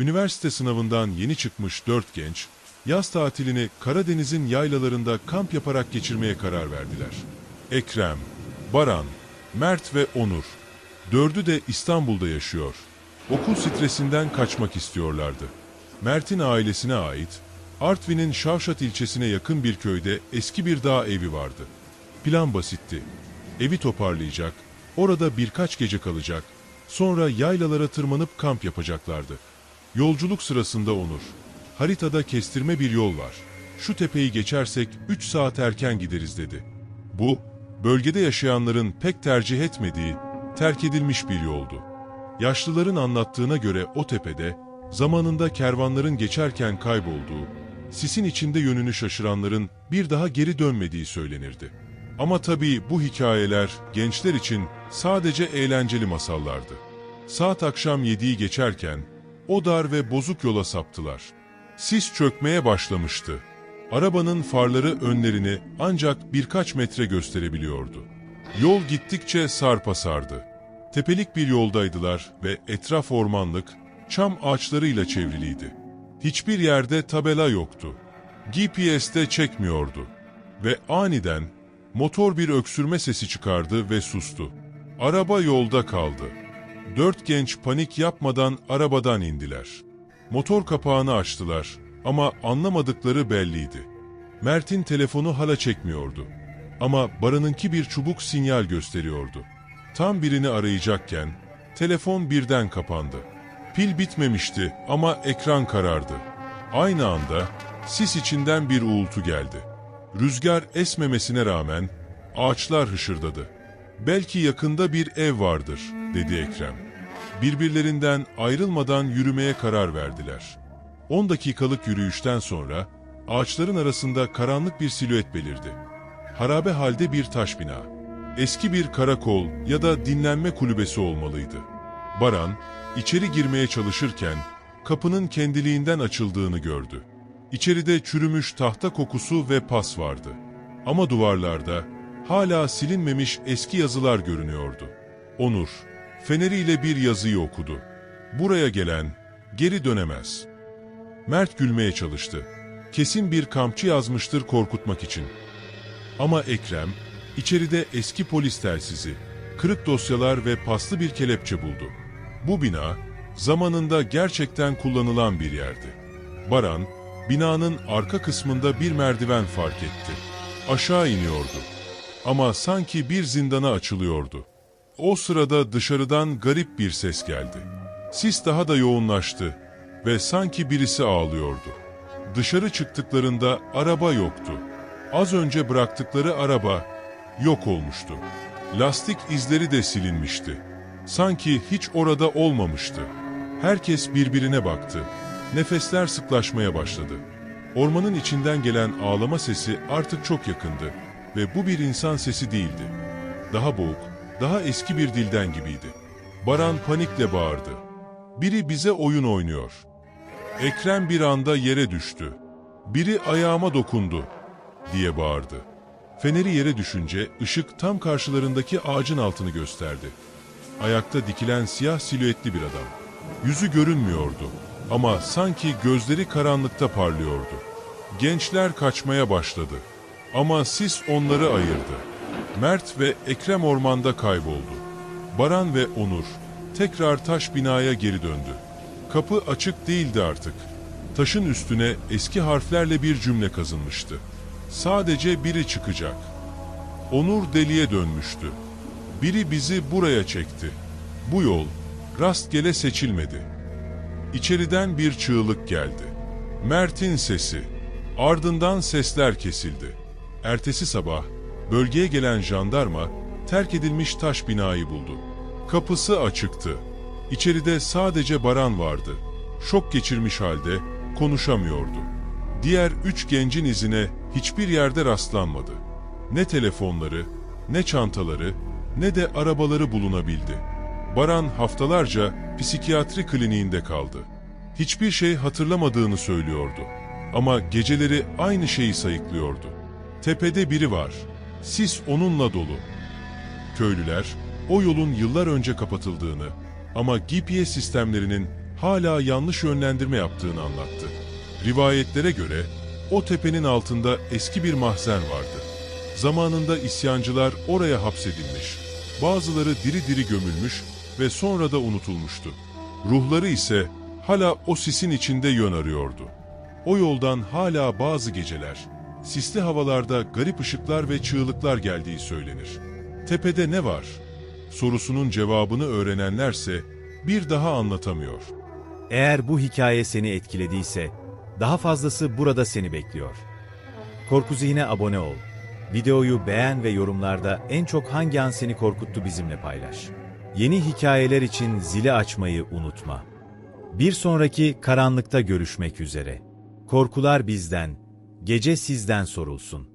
Üniversite sınavından yeni çıkmış dört genç, yaz tatilini Karadeniz'in yaylalarında kamp yaparak geçirmeye karar verdiler. Ekrem, Baran, Mert ve Onur. Dördü de İstanbul'da yaşıyor. Okul stresinden kaçmak istiyorlardı. Mert'in ailesine ait, Artvin'in Şavşat ilçesine yakın bir köyde eski bir dağ evi vardı. Plan basitti. Evi toparlayacak, orada birkaç gece kalacak, sonra yaylalara tırmanıp kamp yapacaklardı. Yolculuk sırasında Onur, haritada kestirme bir yol var. Şu tepeyi geçersek 3 saat erken gideriz dedi. Bu, bölgede yaşayanların pek tercih etmediği, terk edilmiş bir yoldu. Yaşlıların anlattığına göre o tepede, zamanında kervanların geçerken kaybolduğu, sisin içinde yönünü şaşıranların bir daha geri dönmediği söylenirdi. Ama tabii bu hikayeler gençler için sadece eğlenceli masallardı. Saat akşam yediği geçerken o dar ve bozuk yola saptılar. Sis çökmeye başlamıştı. Arabanın farları önlerini ancak birkaç metre gösterebiliyordu. Yol gittikçe sarpa sardı. Tepelik bir yoldaydılar ve etraf ormanlık, çam ağaçlarıyla çevriliydi. Hiçbir yerde tabela yoktu. GPS'te çekmiyordu. Ve aniden motor bir öksürme sesi çıkardı ve sustu. Araba yolda kaldı. Dört genç panik yapmadan arabadan indiler. Motor kapağını açtılar ama anlamadıkları belliydi. Mert'in telefonu hala çekmiyordu. Ama Baran'ınki bir çubuk sinyal gösteriyordu. Tam birini arayacakken telefon birden kapandı. Pil bitmemişti ama ekran karardı. Aynı anda sis içinden bir uğultu geldi. Rüzgar esmemesine rağmen ağaçlar hışırdadı. Belki yakında bir ev vardır, dedi Ekrem. Birbirlerinden ayrılmadan yürümeye karar verdiler. 10 dakikalık yürüyüşten sonra ağaçların arasında karanlık bir silüet belirdi. Harabe halde bir taş bina. Eski bir karakol ya da dinlenme kulübesi olmalıydı. Baran, içeri girmeye çalışırken kapının kendiliğinden açıldığını gördü. İçeride çürümüş tahta kokusu ve pas vardı. Ama duvarlarda hala silinmemiş eski yazılar görünüyordu. Onur, feneriyle bir yazıyı okudu. Buraya gelen geri dönemez. Mert gülmeye çalıştı. Kesin bir kampçı yazmıştır korkutmak için. Ama Ekrem, içeride eski polis telsizi, kırık dosyalar ve paslı bir kelepçe buldu. Bu bina, zamanında gerçekten kullanılan bir yerdi. Baran, binanın arka kısmında bir merdiven fark etti. Aşağı iniyordu. Ama sanki bir zindana açılıyordu. O sırada dışarıdan garip bir ses geldi. Sis daha da yoğunlaştı ve sanki birisi ağlıyordu. Dışarı çıktıklarında araba yoktu. Az önce bıraktıkları araba yok olmuştu. Lastik izleri de silinmişti. Sanki hiç orada olmamıştı. Herkes birbirine baktı. Nefesler sıklaşmaya başladı. Ormanın içinden gelen ağlama sesi artık çok yakındı ve bu bir insan sesi değildi. Daha boğuk, daha eski bir dilden gibiydi. Baran panikle bağırdı. Biri bize oyun oynuyor. Ekrem bir anda yere düştü. Biri ayağıma dokundu diye bağırdı. Feneri yere düşünce ışık tam karşılarındaki ağacın altını gösterdi. Ayakta dikilen siyah silüetli bir adam. Yüzü görünmüyordu ama sanki gözleri karanlıkta parlıyordu. Gençler kaçmaya başladı ama sis onları ayırdı. Mert ve Ekrem ormanda kayboldu. Baran ve Onur tekrar taş binaya geri döndü. Kapı açık değildi artık. Taşın üstüne eski harflerle bir cümle kazınmıştı. Sadece biri çıkacak. Onur deliye dönmüştü. Biri bizi buraya çekti. Bu yol rastgele seçilmedi. İçeriden bir çığlık geldi. Mert'in sesi. Ardından sesler kesildi. Ertesi sabah bölgeye gelen jandarma terk edilmiş taş binayı buldu. Kapısı açıktı. İçeride sadece Baran vardı. Şok geçirmiş halde konuşamıyordu. Diğer üç gencin izine hiçbir yerde rastlanmadı. Ne telefonları, ne çantaları, ne de arabaları bulunabildi. Baran haftalarca psikiyatri kliniğinde kaldı. Hiçbir şey hatırlamadığını söylüyordu. Ama geceleri aynı şeyi sayıklıyordu. Tepede biri var. Sis onunla dolu. Köylüler o yolun yıllar önce kapatıldığını ama GPS sistemlerinin hala yanlış yönlendirme yaptığını anlattı. Rivayetlere göre o tepenin altında eski bir mahzen vardı. Zamanında isyancılar oraya hapsedilmiş. Bazıları diri diri gömülmüş ve sonra da unutulmuştu. Ruhları ise hala o sisin içinde yön arıyordu. O yoldan hala bazı geceler, sisli havalarda garip ışıklar ve çığlıklar geldiği söylenir. Tepede ne var? Sorusunun cevabını öğrenenlerse bir daha anlatamıyor. Eğer bu hikaye seni etkilediyse, daha fazlası burada seni bekliyor. Korku Zihne abone ol. Videoyu beğen ve yorumlarda en çok hangi an seni korkuttu bizimle paylaş. Yeni hikayeler için zili açmayı unutma. Bir sonraki karanlıkta görüşmek üzere. Korkular bizden, gece sizden sorulsun.